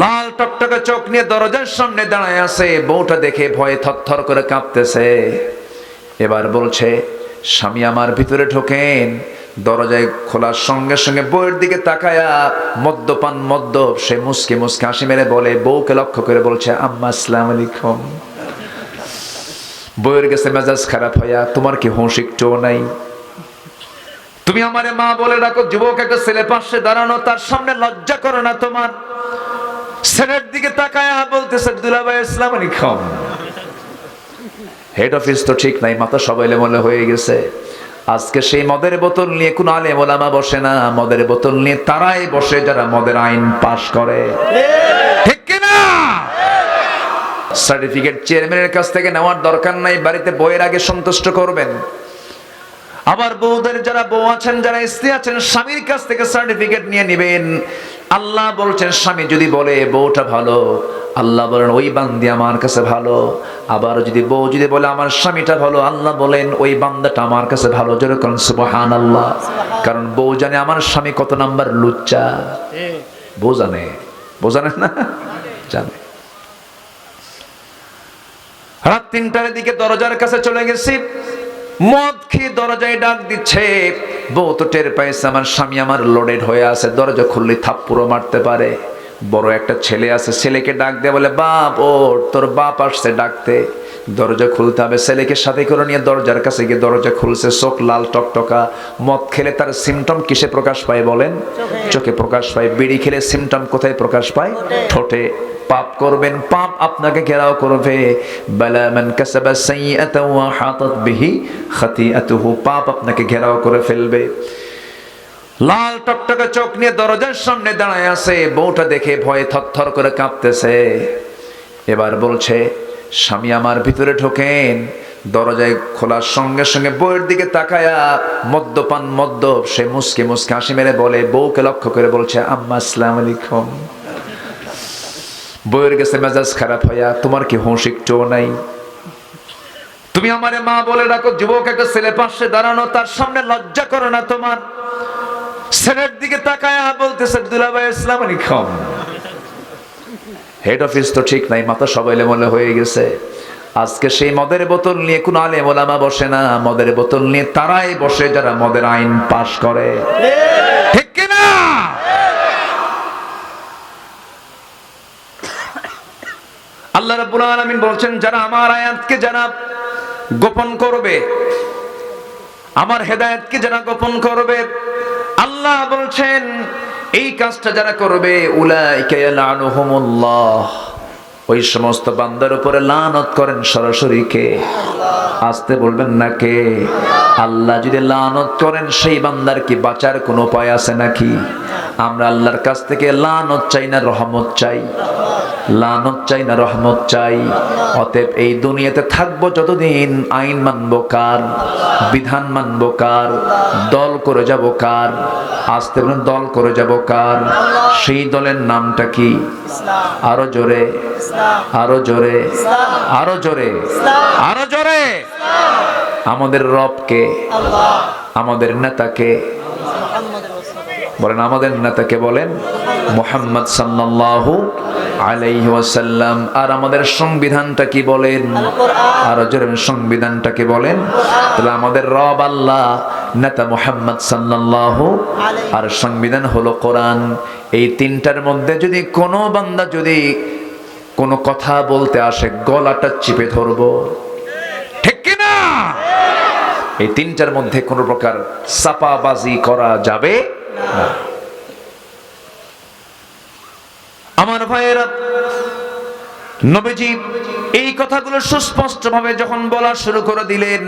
লাল টকটকে চোখ নিয়ে দরজার সামনে দাঁড়ায় আছে। বউটা দেখে ভয়ে থরথর করে কাঁপতেছে। এবার বলছে, স্বামী আমার ভিতরে ঢোকেন। দরজায় খোলার সঙ্গে সঙ্গে বউয়ের দিকে তাকায়া মদ্যপান মদ্য সে মুসকে মুসকে হাসি মেরে বলে, বউকে লক্ষ্য করে বলছে, আম্মা, আসসালাম আলাইকুম। বউয়ের গেছে মেজাজ খারাপ হইয়া, তোমার কি হোঁশ একটুও নাই? তুমি আমারে মা বলে রাখো যুবক একটা ছেলে পাশে দাঁড়ানো, তার সামনে লজ্জা করো না তোমার? ছেলের দিকে তাকায়া বলতেছে, দুলাভাই ইসলাম আলাইকুম হেড অফিস তো ঠিক নাই, মাথা সবাই মনে হয়ে গেছে। আজকে সেই মদের বোতল নিয়ে কোন আলেম ওলামা বসে না, মদের বোতল নিয়ে তারাই বসে যারা মদের আইন পাশ করে। ঠিক কিনা? সার্টিফিকেট চেয়ারম্যানের কাছ থেকে নেওয়ার দরকার নাই, বাড়িতে বইয়ের আগে সন্তুষ্ট করবেন। আবার বউদের যারা বউ আছেন, যারা স্ত্রী আছেন, স্বামীর কাছ থেকে সার্টিফিকেট নিয়ে নেবেন। আল্লাহ বলছেন, স্বামী, যদি বলে বউটা ভালো, আল্লাহ বলেন, ওই বান্দি আমার কাছে ভালো। আবার যদি বউ যদি বলে, আমার স্বামীটা ভালো, আল্লাহ বলেন, ওই বান্দাটা আমার কাছে ভালো। যেরকম সুবহান আল্লাহ কারণ বউ জানে আমার স্বামী কত নাম্বার লুচ্চা। বউ জানে। বউ জানে না? জানে। রাত তিনটার দিকে দরজার কাছে চলে গেছি। মদ খেয়ে দরজায় ডাক দিচ্ছে। বউ তো টের পাইছে আমার স্বামী আমার লোডেড হয়ে আছে দরজা খুললে থাপ্পুরো মারতে পারে। বড় একটা ছেলে আছে ছেলেকে ডাক দেয় বলে বাপ ও তোর বাপ আসছে ডাকতে। দরজা খুলতে হবে ছেলেকে সাথে করে নিয়ে দরজার কাছে গিয়ে দরজা খুলছে চোখ লাল টকটকা। মদ খেলে তার সিমটম কিসে প্রকাশ পায় বলেন? চোখে। প্রকাশ পায় বিড়ি খেলে সিমটম কোথায় প্রকাশ পায়? ঠোঁটে। পাপ করবেন, পাপ আপনাকে ঘেরাও করবে। বালা মান কাসাবা সাইয়্যাতাও ওয়া হাতাত বিহি খাতিআতুহু, পাপ আপনাকে ঘেরাও করে ফেলবে। লাল টকটকে চোখ নিয়ে দরজার সামনে দাঁড়ায় আছে, বউটা দেখে ভয়ে থরথর করে কাঁপতেছে। এবার বলছে, স্বামী আমার ভিতরে ঢোকেন, দরজায় খোলার সঙ্গে সঙ্গে বউয়ের দিকে তাকায়া মদ্যপান মদ্য সে মুসকে মুসকে হাসি মেরে বলে, বউকে লক্ষ্য করে বলছে, আম্মা আসসালামু আলাইকুম। বইয়ের গেছে মেজাজ খারাপ হইয়া, তোমার কি হোঁশ একটুও নাই? তুমি আমারে মা বলে রাখো যুবক, একটা ছেলে পাশে দাঁড়ানো, তার সামনে লজ্জা করো না তোমার। ছেলের দিকে তাকায়া বলতেছে, দুলাভাই, ইসলাম আলাইকুম হেড অফিস তো ঠিক নাই, মাথা সবাই মনে হয়ে গেছে। আজকে সেই মদের বোতল নিয়ে কোন আলেম ওলামা বসে না, মদের বোতল নিয়ে তারাই বসে যারা মদের আইন পাশ করে ঠিক কিনা আল্লাহ রাব্বুল আলামিন বলছেন, যারা আমার আয়াতকে যারা গোপন করবে, আমার হেদায়েতকে যারা গোপন করবে, আল্লাহ বলছেন, এই কাজটা যারা করবে, উলাইকা ইয়ালানুহুমুল্লাহ। ওই সমস্ত বান্দার উপরে লানত করেন সরাসরি কে? আসতে বলবেন না কে? আল্লাহ যদি লানত করেন, সেই বান্দার কি বাঁচার কোনো উপায় আছে নাকি? আমরা আল্লাহর কাছ থেকে লানত চাই না, রহমত চাই। লানত চাই না রহমত চাই। অতএব এই দুনিয়াতে থাকব যতদিন, আইন মানবো কার, বিধান মানবো কার, দল করে যাব কার আসতে বলেন দল করে যাব কার। সেই দলের নামটা কি? আরও জোরে আরও জোরে আরও জোরে আরও জোরে। আমাদের রবকে, আমাদের নেতাকে বলেন, আমাদের নেতাকে বলেন, মোহাম্মদ সাল্লাল্লাহু আলাইহি ওয়াসাল্লাম। আর আমাদের সংবিধানটা কি বলেন? আর জোরে সংবিধানটা কি বলেন? তাহলে আমাদের রব আল্লাহ, নেতা মোহাম্মদ সাল্লাল্লাহু আর সংবিধান হলো কোরআন। এই তিনটার মধ্যে যদি কোনো বান্দা যদি কোনো কথা বলতে আসে, গলাটা চিপে ধরবো। ঠিক এই তিনটার মধ্যে কোনো প্রকার চাপাবাজি করা যাবে আমার ভাইয়েরা, নবীজি এই কথাগুলো সুস্পষ্ট ভাবে যখন বলা শুরু করে দিলেন,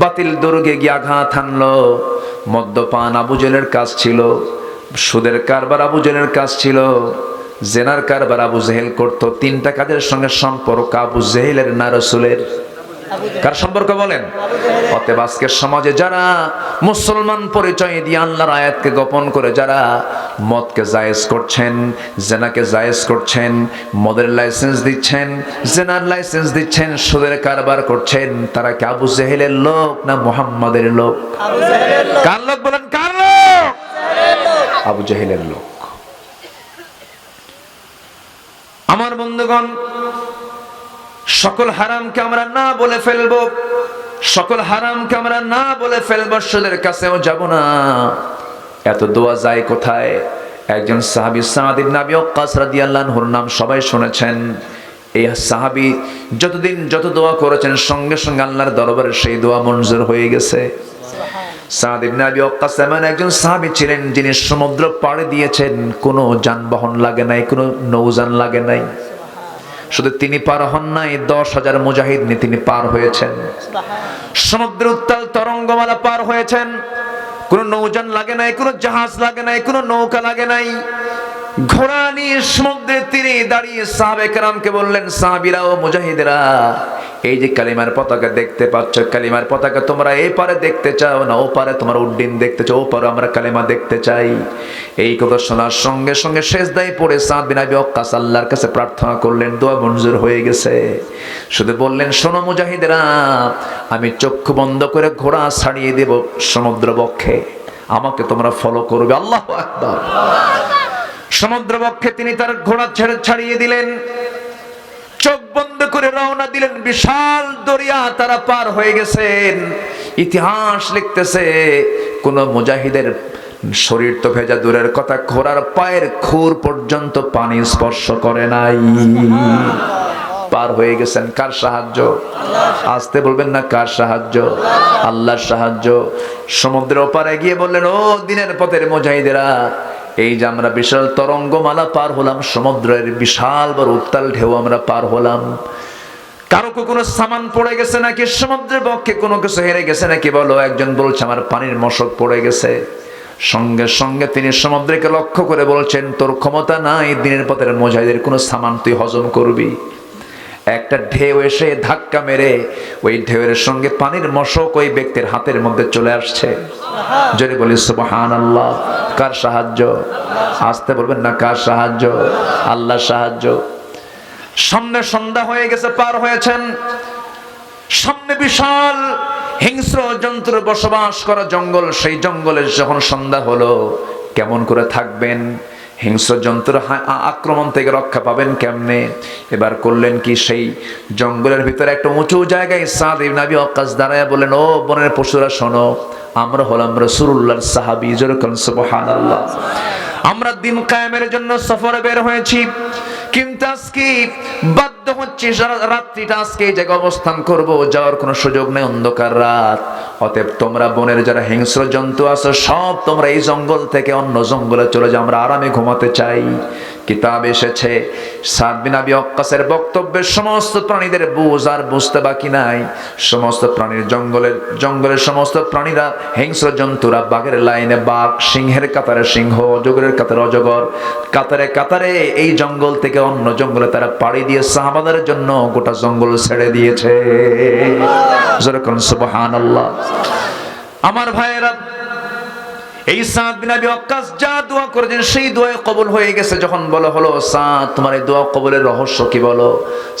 বাতিল দুর্গে গিয়ে আঘাত আনলো মদ্যপান আবু জেলের কাজ ছিল, সুদের কারবার আবু জেলের কাজ ছিল, জেনার কারবার আবু জেহেল করত, তিনটা কাজের সঙ্গে সম্পর্ক আবু জেহেলের না রসুলের। কার সম্পর্ক বলেন? অতএব আজকের সমাজে যারা মুসলমান পরিচয় দিয়ে আল্লাহর আয়াতকে গোপন করে, যারা মদকে জায়েজ করছেন, জেনাকে জায়েজ করছেন, মদের লাইসেন্স দিচ্ছেন, জেনার লাইসেন্স দিচ্ছেন, সুদের কারবার করছেন, তারা কি আবু জেহেলের লোক না মুহাম্মাদের লোক? কার লোক বলেন, কার লোক? আবু জেহেলের লোক। আমার বন্ধুগণ সকল হারামকে আমরা না বলে ফেলব, সকল হারামকে আমরা না বলে ফেলব সুদের কাছেও যাব না। এত দোয়া যায় কোথায়? একজন সাহাবি সাহাদ ইবনে আবি ওয়াক্কাস রাদিয়াল্লাহু নাম সবাই শুনেছেন। এই সাহাবি যতদিন যত দোয়া করেছেন, সঙ্গে সঙ্গে আল্লাহর দরবারে সেই দোয়া মঞ্জুর হয়ে গেছে। সাদ ইবনে আবি এমন একজন সাহাবী ছিলেন যিনি সমুদ্র পাড়ে দিয়েছেন, কোনো যানবাহন লাগে নাই, কোনো নৌযান লাগে নাই। শুধু তিনি পার হন নাই, দশ হাজার মুজাহিদ নিয়ে তিনি পার হয়েছেন। সমুদ্র উত্তাল তরঙ্গমালা পার হয়েছেন। কোনো নৌযান লাগে নাই, কোন জাহাজ লাগে নাই, কোন নৌকা লাগে নাই। ঘোড়া নিয়ে সমুদ্রের তীরে দাঁড়িয়ে সাহাবে কারামকে বললেন, সাহাবিরা ও মুজাহিদেরা, এই যে কালিমার পতাকা দেখতে পাচ্ছ, কালিমার পতাকা তোমরা এই পারে দেখতে চাও না ও পারে তোমার উড্ডিন দেখতে চাও ও পারে আমরা কালিমা দেখতে চাই। এই কথা শোনার সঙ্গে সঙ্গে শেষ দায় পড়ে সাদ বিন আবি আল্লাহর কাছে প্রার্থনা করলেন, দোয়া মঞ্জুর হয়ে গেছে। শুধু বললেন, শোনো মুজাহিদেরা, আমি চক্ষু বন্ধ করে ঘোড়া ছাড়িয়ে দেব সমুদ্র বক্ষে, আমাকে তোমরা ফলো করবে। আল্লাহ আকবার। সমুদ্রবক্ষে তিনি তার ঘোড়া ছেড়ে ছাড়িয়ে দিলেন। চোখ বন্ধ করে রওনা দিলেন। বিশাল দরিয়া তারা পার হয়ে গেছেন। ইতিহাস লিখতেছে, কোন মুজাহিদের শরীর তো ভেজা দূরের কথা, ঘোড়ার পায়ের খুর পর্যন্ত পানি স্পর্শ করে নাই। পার হয়ে গেছেন। কার সাহায্য? আসতে বলবেন না কার সাহায্য? আল্লাহর সাহায্য। সমুদ্রের ওপারে গিয়ে বললেন, ও দিনের পথের মুজাহিদেরা এই যে আমরা বিশাল তরঙ্গমালা পার হলাম, সমুদ্রের বিশাল বড় উত্তাল ঢেউ আমরা পার হলাম। কারও কোনো সামান পড়ে গেছে নাকি? সমুদ্রের পক্ষে কোনো কিছু হেরে গেছে নাকি? বলো, একজন বলছে, আমার পানির মশক পড়ে গেছে। সঙ্গে সঙ্গে তিনি সমুদ্রকে লক্ষ্য করে বলছেন, তোর ক্ষমতা নাই, দিনের পথের মোজাহিদের কোনো সামান তুই হজম করবি। একটা ঢেউ এসে ধাক্কা মেরে ওই ঢেউয়ের সঙ্গে পানির মশক ওই ব্যক্তির হাতের মধ্যে চলে আসছে। যদি বলি সুবহান আল্লাহ কার সাহায্য? আসতে বলবেন, না, কার সাহায্য? আল্লাহ সাহায্য। সামনে সন্ধ্যা হয়ে গেছে, পার হয়েছেন। সামনে বিশাল হিংস্র যন্ত্র বসবাস করা জঙ্গল, সেই জঙ্গলে যখন সন্ধ্যা হলো, কেমন করে থাকবেন? হিংস্র জন্তুর আক্রমণ থেকে রক্ষা পাবেন কেমনে? এবার করলেন কি সেই জঙ্গলের ভিতরে একটা উঁচু জায়গায় সাদ ইবনাবি ওয়াক্কাস দাঁড়ায় বলেন ও বনের পশুরা, শোনো, আমরা হলাম রাসূলুল্লাহর সাহাবি সুবহানাল্লাহ। আমরা দিন কায়েমের জন্য সফরে বের হয়েছি, কিন্তু আজকে বাধ্য হচ্ছে রাত্রিটা আজকে এই জায়গায় অবস্থান করব, যাওয়ার কোনো সুযোগ নেই, অন্ধকার রাত। অতএব তোমরা বনের যারা হিংস্র জন্তু আছো, সব তোমরা এই জঙ্গল থেকে অন্য জঙ্গলে চলে যাও, আমরা আরামে ঘুমাতে চাই। কিতাব এসেছে, সাদ বিন আবি ওয়াক্কাসের বক্তব্যের সমস্ত প্রাণীদের বুঝ আর বুঝতে বাকি নাই। সমস্ত প্রাণীর জঙ্গলের জঙ্গলের সমস্ত প্রাণীরা, হিংস্র জন্তুরা, বাঘের লাইনে বাঘ, সিংহের কাতারে সিংহ, অজগরের কাতারে অজগর, কাতারে কাতারে এই জঙ্গল থেকে অন্য জঙ্গলে তারা পাড়ি দিয়ে সাহাবাদের জন্য গোটা জঙ্গল ছেড়ে দিয়েছে। আমার ভাইয়েরা, এই সাদ বিন আবি ওয়াক্কাস যা দোয়া করেছেন, সেই দোয়া কবুল হয়ে গেছে যখন বলা, হলো সাদ, তোমার এই দোয়া কবুলের রহস্য কি বলো?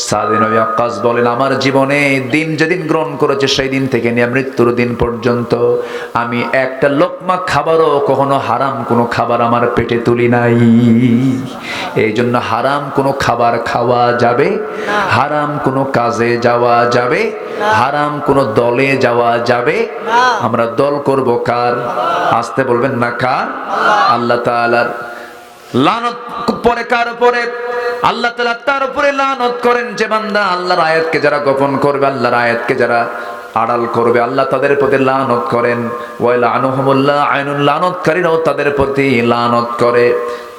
সাদ বিন আবি বলেন, আমার জীবনে দিন যেদিন গ্রহণ করেছে, সেই দিন থেকে নিয়ে মৃত্যুর দিন পর্যন্ত আমি একটা লোকমা খাবারও কখনো হারাম কোনো খাবার আমার পেটে তুলি নাই। এই জন্য হারাম কোনো খাবার খাওয়া যাবে হারাম কোনো কাজে যাওয়া যাবে হারাম কোনো দলে যাওয়া যাবে। আমরা দল করব কার? আসতে বলবেন না কার? আল্লাহ। তাআলার লানত পরে কার উপরে? আল্লাহ তাআলা তার উপরে লানত করেন যে বান্দা আল্লাহর আয়াতকে যারা গোপন করবে আল্লাহর আয়াতকে যারা আড়াল করবে আল্লাহ তাদের প্রতি লানত করেন। ওয়াইলা আনুহমুল্লাহ আইনুল লানতকারীরাও তাদের প্রতি লানত করে।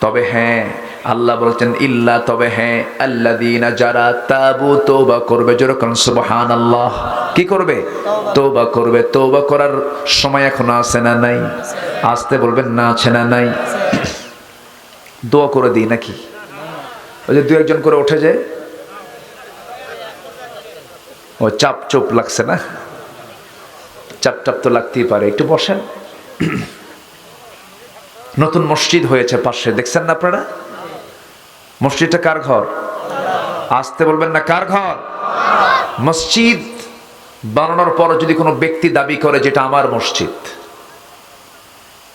তবে হ্যাঁ আল্লাহ বলছেন, ইল্লা তবে হ্যাঁ আল্লাদিনা যারা তাবু তৌবা করবে, যেরকম সুবহান আল্লাহ কি করবে? তৌবা করবে। তৌবা করার সময় এখনও আছে না নাই? আসতে বলবেন না আছে না নাই? দোয়া করে দিই নাকি? ওই যে দু একজন করে উঠে যায় ও চাপ চোপ লাগছে না? চাপ টাপ তো লাগতেই পারে। একটু বসেন। নতুন মসজিদ হয়েছে পাশে, দেখছেন না আপনারা? মসজিদটা কার ঘর? আসতে বলবেন না, কার ঘর? মসজিদ বানানোর পর যদি কোনো ব্যক্তি দাবি করে যেটা আমার মসজিদ,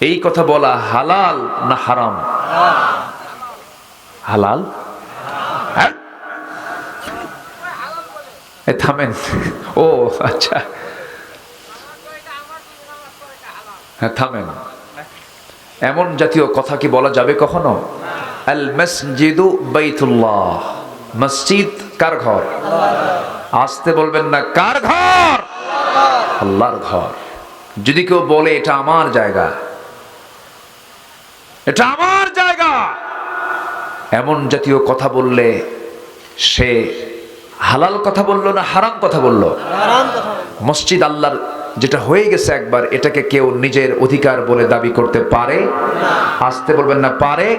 এই কথা বলা হালাল না হারাম? হালাল? হ্যাঁ? থামেন। ও আচ্ছা। হ্যাঁ থামেন। এমন জাতীয় কথা কি বলা যাবে কখনো? আল মসজিদু বাইতুল্লাহ। মসজিদ কার ঘর? আসতে বলবেন না কার ঘর? আল্লাহর ঘর। যদি কেউ বলে এটা আমার জায়গা। এটা আমার জায়গা। এমন জাতীয় কথা বললে সে হালাল কথা বলল না হারাম কথা বলল। মসজিদ আল্লাহর যেটা হয়ে গেছে একবার, এটাকে কেউ নিজের অধিকার বলে দাবি করতে পারে? আসতে বলবেন না, পারে?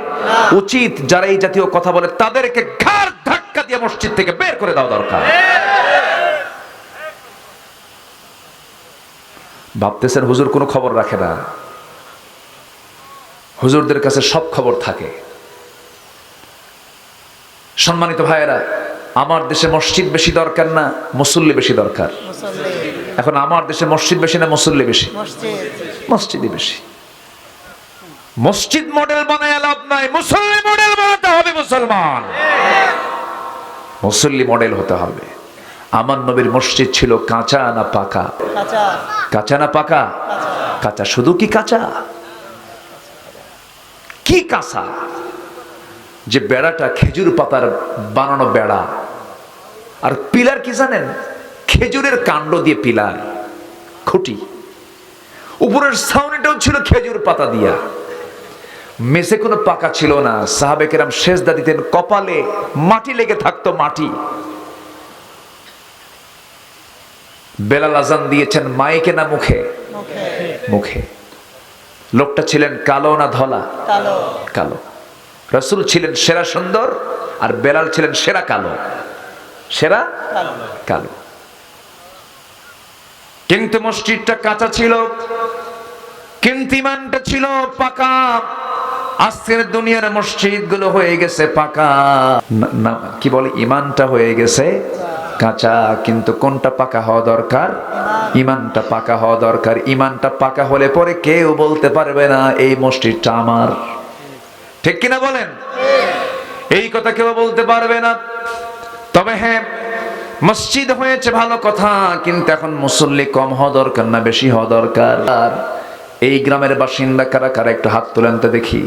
উচিত যারা এই জাতীয় কথা বলে তাদেরকে ঘাড় ধাক্কা দিয়ে মসজিদ থেকে বের করে দেওয়া দরকার। ভাবতেছেন হুজুর কোনো খবর রাখে না। হুজুরদের কাছে সব খবর থাকে। সম্মানিত ভাইয়েরা আমার দেশে মসজিদ বেশি দরকার না মুসল্লি বেশি দরকার? এখন আমার দেশে মসজিদ বেশি না মুসল্লি বেশি? মসজিদই বেশি। মসজিদ মডেল বানায় লাভ নাই মুসল্লি মডেল বানাতে হবে মুসলমান। মুসল্লি মডেল হতে হবে। আমার নবীর মসজিদ ছিল কাঁচা না পাকা? কাঁচা। না পাকা? কাঁচা শুধু কি কাঁচা? কি কাঁচা? যে বেড়াটা খেজুর পাতার বানানো বেড়া আর পিলার কি জানেন? খেজুরের কাণ্ড দিয়ে পিলার খুঁটি। উপরের ছাউনিটাও ছিল খেজুর পাতা দিয়া। মেসে কোনো পাকা ছিল না। সাহাবেকেরাম শেষদা দিতেন কপালে মাটি লেগে থাকতো মাটি। বেলাল আজান দিয়েছেন মাইকে না মুখে? মুখে। লোকটা ছিলেন কালো না ধলা? কালো। রসুল ছিলেন সেরা সুন্দর আর বেলাল ছিলেন সেরা কালো। সেরা? কালো। কিন্তু মসজিদটা কাঁচা ছিল, কিন্তু ইমানটা ছিল পাকা। আজকের দুনিয়ার মসজিদগুলো হয়ে গেছে পাকা। কি বলে? ইমানটা হয়ে গেছে কাঁচা, কিন্তু কোনটা পাকা হওয়া দরকার? ইমানটা পাকা হওয়া দরকার। ইমানটা পাকা হলে পরে কেউ বলতে পারবে না, এই মসজিদটা আমার। ঠিক কিনা বলেন? এই কথা কেউ বলতে পারবে না। তবে হ্যাঁ মসজিদ হয়েছে ভালো কথা, কিন্তু এখন মুসল্লি কম হওয়া দরকার না, বেশি হওয়া দরকার। এই গ্রামের বাসিন্দা কারা কারা একটু হাত তোলেন তো দেখি।